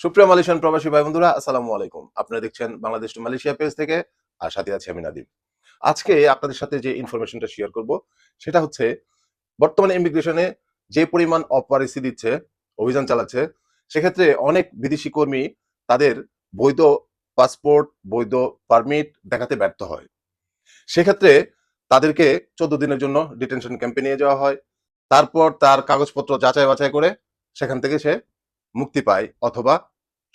সুপ্রিয় মালয়েশিয়ান প্রবাসী ভাই বন্ধুরা আসসালামু আলাইকুম। আপনারা দেখছেন বাংলাদেশ টু মালয়েশিয়া পেজ থেকে, আর সাথে আছি আমি নাদিম। আজকে আপনাদের সাথে যে ইনফরমেশনটা শেয়ার করব, সেটা হচ্ছে, বর্তমানে ইমিগ্রেশনে যে পরিমাণ অপারেসি দিচ্ছে, অভিযান চালাচ্ছে, সেক্ষেত্রে অনেক বিদেশি কর্মী তাদের বৈধ পাসপোর্ট বৈধ পারমিট দেখাতে ব্যর্থ হয়। সেক্ষেত্রে তাদেরকে চোদ্দ দিনের জন্য ডিটেনশন ক্যাম্পে নিয়ে যাওয়া হয়। তারপর তার কাগজপত্র যাচাই বাছাই করে সেখান থেকে সে মুক্তি পায় অথবা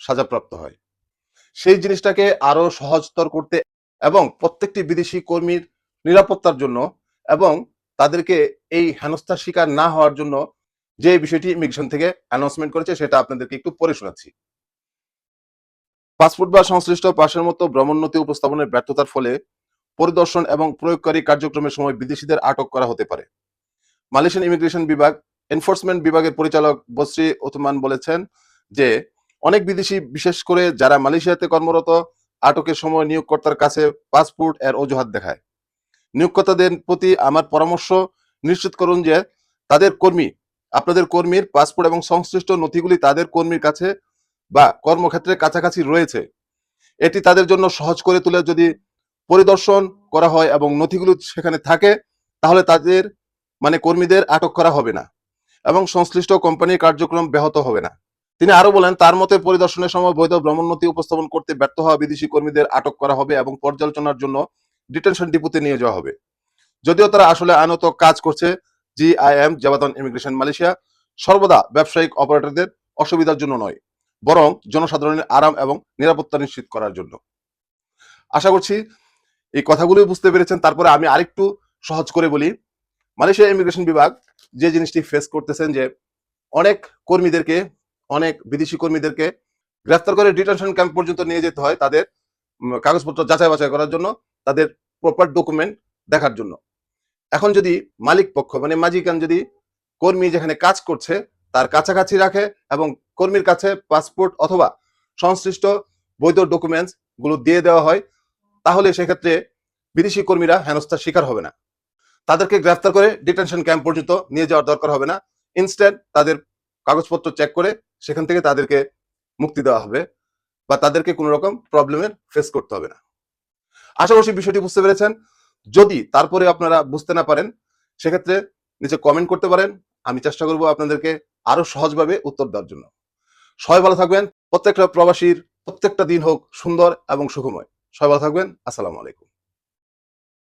সাজাপ্রাপ্ত হয়। সেই জিনিসটাকে আরও সহজতর করতে এবং প্রত্যেকটি বিদেশি কর্মীর নিরাপত্তার জন্য এবং তাদেরকে এই হেনস্থার শিকার না হওয়ার জন্য যে বিষয়টি ইমিগ্রেশন থেকে অ্যানাউন্সমেন্ট করেছে সেটা আপনাদেরকে একটু পড়ে শোনাচ্ছি। পাসপোর্ট বা সংশ্লিষ্ট পাশের মতো ভ্রমণনতি উপস্থাপনের ব্যর্থতার ফলে পরিদর্শন এবং প্রয়োগকারী কার্যক্রমের সময় বিদেশিদের আটক করা হতে পারে। মালয়েশিয়ান ইমিগ্রেশন বিভাগ এনফোর্সমেন্ট বিভাগের পরিচালক বশ্রী ওথমান বলেছেন যে, অনেক বিদেশি, বিশেষ করে যারা মালয়েশিয়াতে কর্মরত, আটকের সময় নিয়োগকর্তার কাছে পাসপোর্ট এর অজুহাত দেখায়। নিয়োগকর্তাদের প্রতি আমার পরামর্শ নিশ্চিত করুন যে, তাদের কর্মী, আপনাদের কর্মীর পাসপোর্ট এবং সংশ্লিষ্ট নথিগুলি তাদের কর্মীর কাছে বা কর্মক্ষেত্রের কাছাকাছি রয়েছে। এটি তাদের জন্য সহজ করে তুলে যদি পরিদর্শন করা হয় এবং নথিগুলো সেখানে থাকে, তাহলে তাদের মানে কর্মীদের আটক করা হবে না। এবং সংশ্লিষ্ট কোম্পানির কার্যক্রম ব্যাহত হবে না। তিনি আরও বলেন, তার মতে পরিদর্শনের সময় বৈধ ভ্রমণনথি উপস্থাপন করতে ব্যর্থ হওয়া বিদেশি কর্মীদের আটক করা হবে এবং পর্যালোচনার জন্য ডিটেনশন ডিপুতে নিয়ে যাওয়া হবে। যদিও তারা আসলে আইনত কাজ করছে, জিআইএম জাবাতন ইমিগ্রেশন, মালয়েশিয়া, সর্বদা ব্যবসায়িক অপারেটরদের অসুবিধার জন্য নয়, বরং জনসাধারণের আরাম এবং নিরাপত্তা নিশ্চিত করার জন্য। আশা করছি এই কথাগুলো বুঝতে পেরেছেন। তারপরে আমি আরেকটু সহজ করে বলি, মালয়েশিয়া ইমিগ্রেশন বিভাগ যে জিনিসটি ফেস করতেছেন যে অনেক কর্মীদেরকে, অনেক বিদেশি কর্মীদেরকে গ্রেফতার করে ডিটেনশন ক্যাম্প পর্যন্ত নিয়ে যেতে হয় তাদের কাগজপত্র যাচাই বাছাই করার জন্য, তাদের প্রপার ডকুমেন্ট দেখার জন্য। এখন যদি মালিক পক্ষ মানে মাজিকান যদি কর্মী যেখানে কাজ করছে, তার কাছাকাছি রাখে এবং কর্মীর কাছে পাসপোর্ট অথবা সংশ্লিষ্ট বৈধ ডকুমেন্টসগুলো দিয়ে দেওয়া হয়, তাহলে সেক্ষেত্রে বিদেশি কর্মীরা হেনস্থার শিকার হবে না। তাদেরকে গ্রেফতার করে ডিটেনশন ক্যাম্প পর্যন্ত নিয়ে যাওয়ার দরকার হবে না। ইনস্ট্যান্ট তাদের কাগজপত্র চেক করে সেখান থেকে তাদেরকে মুক্তি দেওয়া হবে বা তাদেরকে কোনো রকম প্রবলেমের ফেস করতে হবে না। আশা করছি বিষয়টি বুঝতে পেরেছেন। যদি তারপরে আপনারা বুঝতে না পারেন, সেক্ষেত্রে নিচে কমেন্ট করতে পারেন। আমি চেষ্টা করব আপনাদেরকে আরও সহজভাবে উত্তর দেওয়ার জন্য। সবাই ভালো থাকবেন। প্রত্যেকটা প্রবাসীর প্রত্যেকটা দিন হোক সুন্দর এবং সুখময়। সবাই ভালো থাকবেন। আসসালামু আলাইকুম।